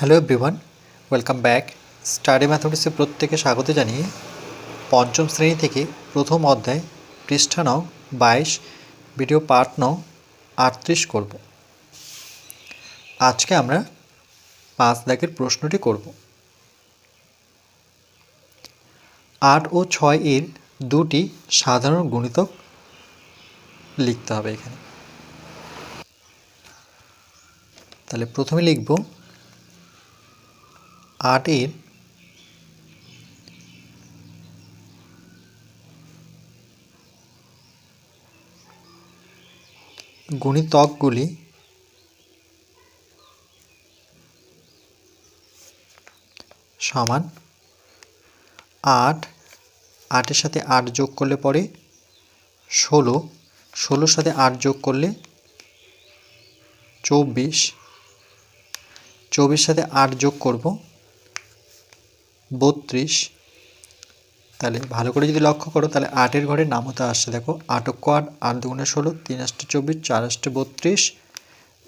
Hello everyone welcome back study ম্যাথমেটিক্সে প্রত্যেকে স্বাগত জানিয়ে পঞ্চম শ্রেণি থেকে প্রথম অধ্যায় পৃষ্ঠা নং বাইশ ভিডিও পার্ট নং আটত্রিশ করব। আজকে আমরা পাঁচ দাগের প্রশ্নটি করব। আট ও ছয় এর দুটি সাধারণ গুণিতক লিখতে হবে এখানে। তাহলে প্রথমে লিখব আটের গুণিতকগুলি সমান আট, আটের সাথে আট যোগ করলে পরে ষোলো, ষোলোর সাথে আট যোগ করলে চব্বিশ চব্বিশ সাথে আট যোগ করব বত্রিশ। তাহলে ভালো করে যদি লক্ষ্য করো, তাহলে আটের ঘরের নাম হতে আসছে, দেখো আটক আট আট দুগুণে ষোলো, তিন আষ্টে চব্বিশ, চার আষ্টে বত্রিশ।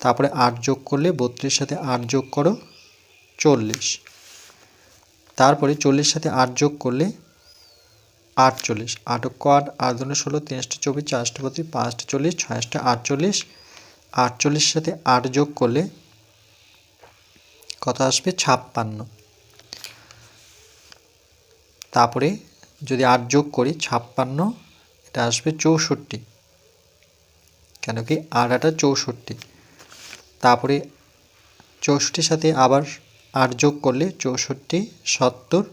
তারপরে আট যোগ করলে বত্রিশ সাথে আট যোগ করো চল্লিশ। তারপরে চল্লিশ সাথে আট যোগ করলে আটচল্লিশ। আটক আট আট দুগুণে ষোলো, তিন আষ্টে চব্বিশ, চার আষ্টে বত্রিশ, পাঁচ আষ্টে চল্লিশ, ছয় আষ্টে আটচল্লিশ। আটচল্লিশ সাথে আট যোগ করলে কত আসবে? ছাপ্পান্ন। তারপরে যদি আট যোগ করি, ছাপ্পান্ন, এটা আসবে চৌষট্টি। কেন কি? আট আটা চৌষট্টি। তারপরে চৌষট্টির সাথে আবার আট যোগ করলে চৌষট্টি, সত্তর,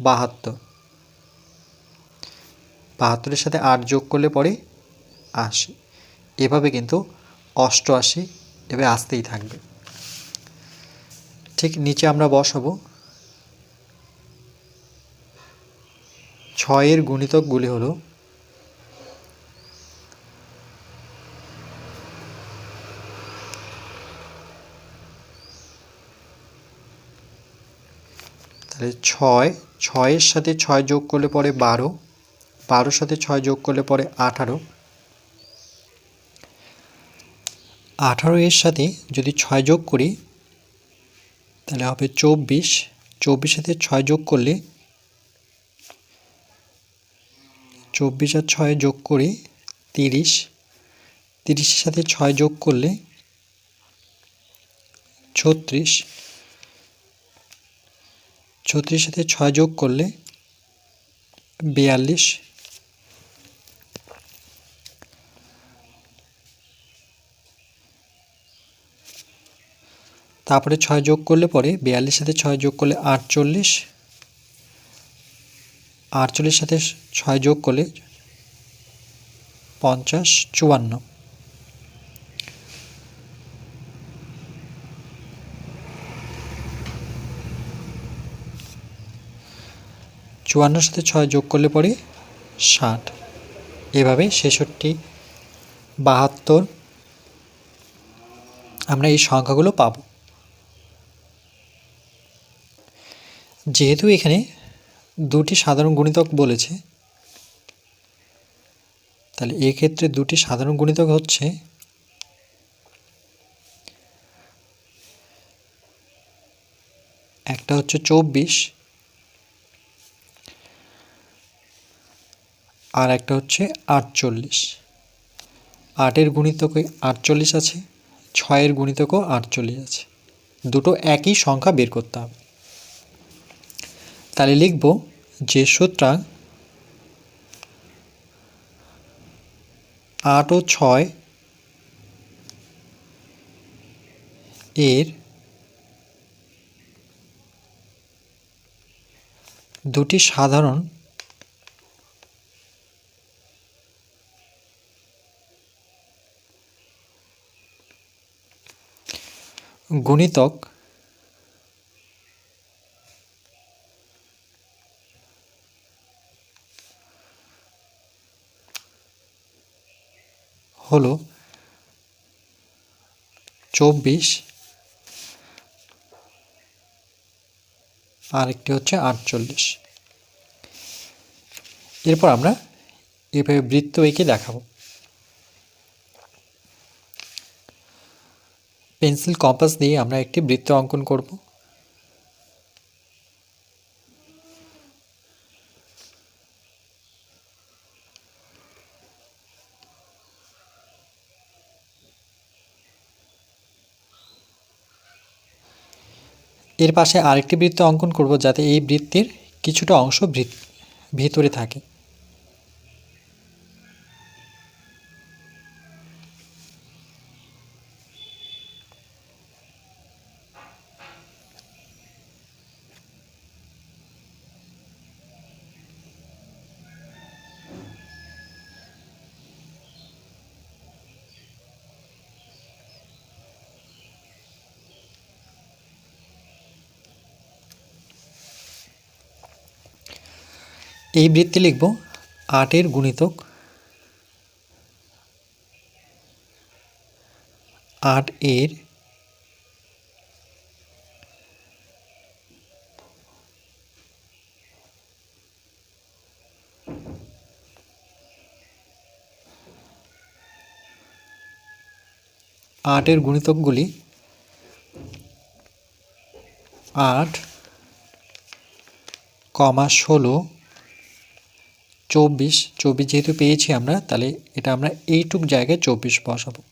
বাহাত্তর। বাহাত্তরের সাথে আট যোগ করলে পরে আশি। এভাবে কিন্তু অষ্টআশি এভাবে আসতেই থাকবে। ঠিক নিচে আমরা বসাবো ছয়ের গুণিতকগুলি হলো তাহলে ছয়, ছয়ের সাথে ছয় যোগ করলে পরে বারো, বারোর সাথে ছয় যোগ করলে পরে আঠারো। আঠারো এর সাথে যদি ছয় যোগ করি, তাহলে হবে চব্বিশ চব্বিশ সাথে ছয় যোগ করলে চব্বিশ আর ছয় যোগ করে তিরিশ। তিরিশের সাথে ছয় যোগ করলে ছত্রিশ। ছত্রিশ সাথে ছয় যোগ করলে বিয়াল্লিশ। তারপরে ছয় যোগ করলে পরে বিয়াল্লিশ সাথে ছয় যোগ করলে আটচল্লিশ। আটচল্লিশ সাথে ছয় যোগ করলে পঞ্চাশ চুয়ান্ন। চুয়ান্নর সাথে ছয় যোগ করলে পরে ষাট। এভাবে ছেষট্টি, বাহাত্তর আমরা এই সংখ্যাগুলো পাব। যেহেতু এখানে দুটি সাধারণ গুণিতক বলেছে। তাহলে এক্ষেত্রে দুটি সাধারণ গুণিতক হচ্ছে একটা হচ্ছে চব্বিশ আর একটা হচ্ছে আটচল্লিশ। আটের গুণিতকে আটচল্লিশ আছে, ছয়ের গুণিতকও আটচল্লিশ আছে। দুটো একই সংখ্যা বের করতে হবে। তাহলে লিখব যে সুতরাং আট ও ছয় এর দুটি সাধারণ গুণিতক হলো চব্বিশ, আরেকটি হচ্ছে আটচল্লিশ। এরপর আমরা এভাবে বৃত্ত এঁকে দেখাবো। পেন্সিল, কম্পাস দিয়ে আমরা একটি বৃত্ত অঙ্কন করব। এর পাশে আরেকটি বৃত্ত অঙ্কন করব যাতে এই বৃত্তের কিছুটা অংশ ভিতরে থাকে। এই বৃত্তে লিখব আটের গুণিতক আট এর আটের গুণিতকগুলি আট কমা ষোলো চব্বিশ চব্বিশ যেহেতু পেয়েছি আমরা, তাহলে এটা আমরা এইটুক জায়গায় চব্বিশ বসাবো।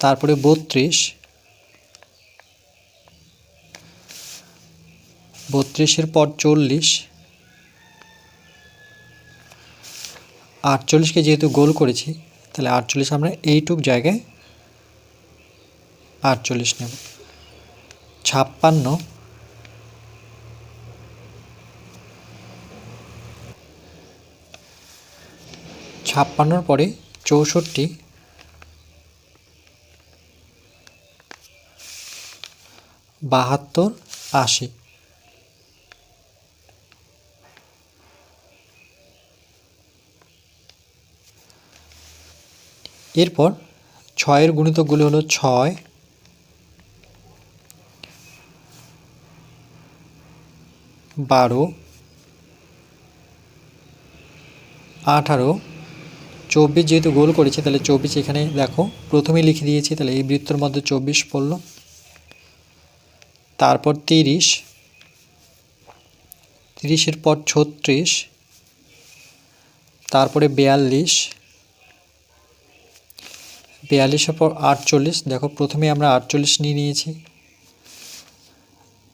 তারপরে বত্রিশ। বত্রিশের পর চল্লিশ। আটচল্লিশকে যেহেতু গোল করেছি, তাহলে আটচল্লিশ আমরা এইটুক জায়গায় আটচল্লিশ নেব। ছাপ্পান্ন। ছাপ্পান্নর পরে চৌষট্টি। বাহাত্তর আশি। এরপর ছয়ের গুণিতকগুলো হলো ছয়। বারো। আঠারো। চব্বিশ যেহেতু গোল করেছি, তাহলে চব্বিশ এখানে দেখো, প্রথমেই লিখে দিয়েছি, তাহলে এই বৃত্তর মধ্যে চব্বিশ পড়ল। তারপর তিরিশ। তিরিশের পর ছত্রিশ। তারপরে বিয়াল্লিশ। বিয়াল্লিশের পর আটচল্লিশ। দেখো, প্রথমে আমরা আটচল্লিশ নিয়ে নিয়েছি।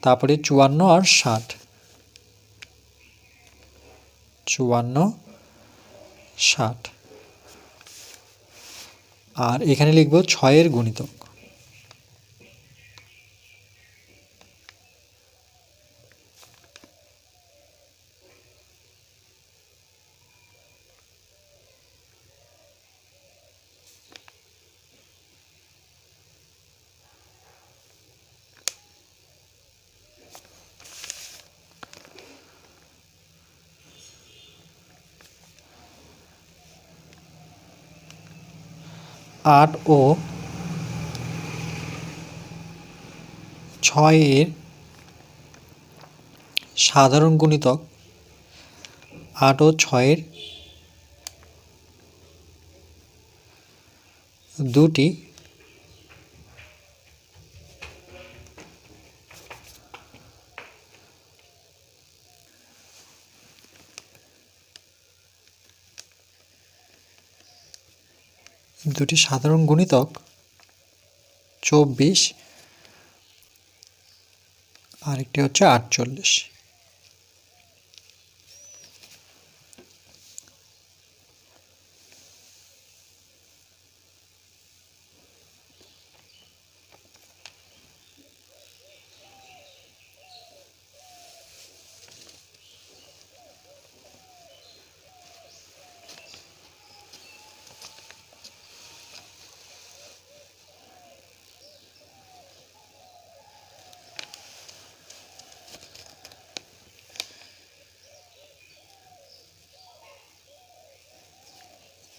তারপরে চুয়ান্ন আর ষাট। চুয়ান্ন, ষাট। আর এখানে লিখব ছয়ের গুণিতক। আট ও ছয়ের সাধারণ গুণিতক আট ও ছয়ের দুটি দুটি সাধারণ গুণিতক চব্বিশ আরেকটি হচ্ছে আটচল্লিশ।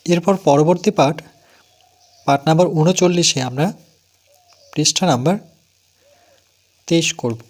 এরপর পরবর্তী পাঠ পাঠ নাম্বার উনচল্লিশে আমরা পৃষ্ঠা নাম্বার তেইশ করব।